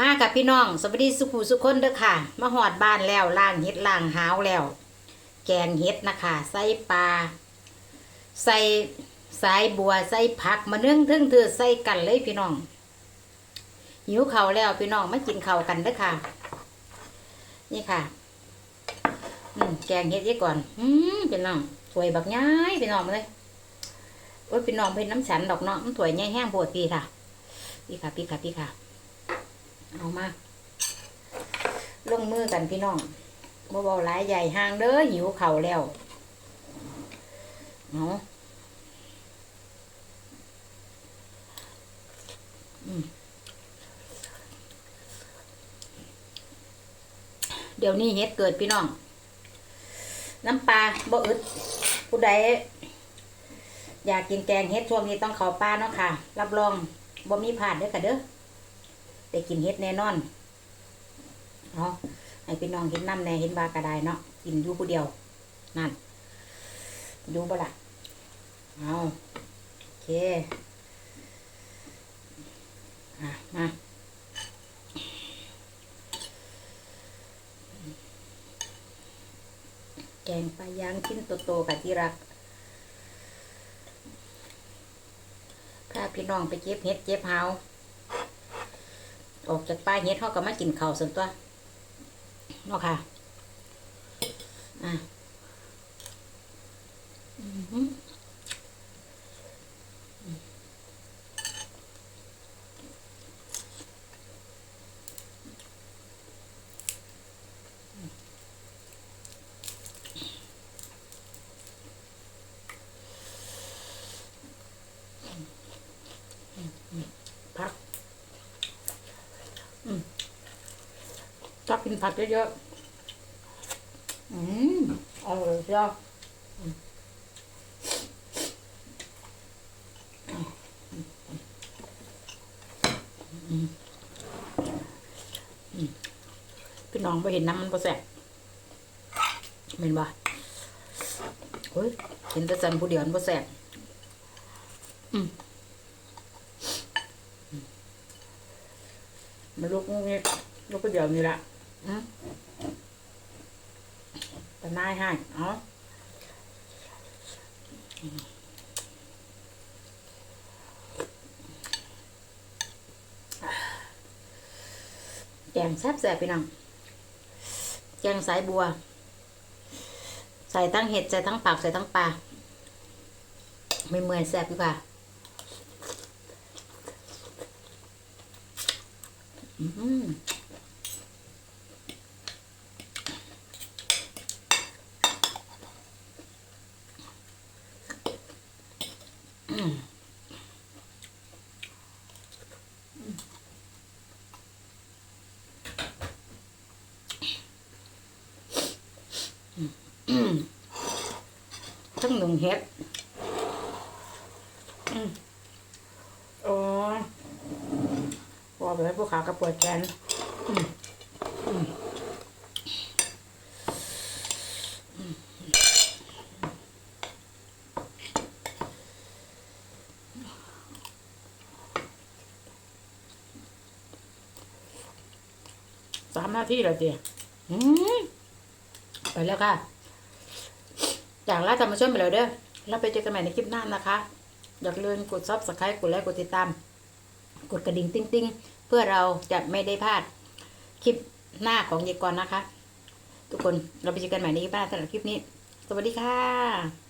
มากับพี่น้อง สวัสดีสุขุสุขคนเด้อค่ะ มาหอดบ้านแล้วล่างเฮ็ดล่างหาวแล้ว แกงเฮ็ดนะคะ ใส่ปลา ใส่สายบัว ใส่ผักมาเนื่องทึ่งเถือใส่กันเลยพี่น้อง หิวเข่าแล้วพี่น้องมากินเข้ากันเด้อค่ะ นี่ค่ะ อืมแกงเฮ็ดยี่ก่อน อืมพี่น้องสวยบักย้ายพี่น้องเลยโอ้ยพี่น้องเป็นน้ำฉันดอกเนาะมันสวยแง่แห้งโพดพี่ค่ะ พี่ค่ะพี่ค่ะพี่ค่ะเอา มา ลงมือกันพี่น้องบ่เบาหลายใหญ่ห่างเด้อหิวเข่าแล้วเอาอืมเดี๋ยวนี้เฮ็ดเกิดพี่น้อง น้ำปลาบ่อึดผู้ใดอยากกินแกงเฮ็ดช่วงนี้ต้องเข้าปลาเนาะค่ะ รับรองบ่มีผ่านเด้อค่ะเด้อ ได้กินเฮ็ดแน่นอนเอาให้พี่น้องเห็นน้ำแน่เห็นบากระไดเนาะกินอยู่ผู้เดียว นั่นดูบ่ละเอาโอเคอะมาแกงปลาย่างชิ้นโตๆกับที่รักพาพี่น้องไปเก็บเห็ดเก็บเฮา ออกจากป้ายเฮ็ดเขาก็มากินข้าวส่วนตัวเนาะค่ะ อะ อือหือพัก ชอบ กินผักเยอะๆ อืมอร่อยจ้ะพี่น้องไปเห็นน้ำมันพอแสบเห็นปะเฮ้ยเห็นแต่จันผู้เดียวมันพอแสบอืมมาลุกงี้ลุกผู้เดียวนี่ละอืม แต่นายให้เอ๋อแกงแซ่บแซ่บพี่น้องแกงสายบัว ใส่ทั้งเห็ด ใส่ทั้งผักใส่ทั้งปลา ไม่เมื่อยแซ่บดีกว่าอืม อืมอืม ทั้งหนุ่มเฮ็ดอืมโอ้พอไปให้พวกขากระปวดแขนอืมอืม สามนาทีแล้วเจีอืมไปแล้วค่ะ จากลาธรรมชมไปแล้วเด้อแล้วไปเจอกันใหม่ในคลิปหน้านะคะ อย่าลืมกดซับสไครต์กดไลค์กดติดตาม กดกระดิ่งติ้งติ้งๆเพื่อเราจะไม่ได้พลาดคลิปหน้าของเยกรนะคะ ทุกคนเราไปเจอกันใหม่ในคลิปหน้าสำหรับคลิปนี้ สวัสดีค่ะ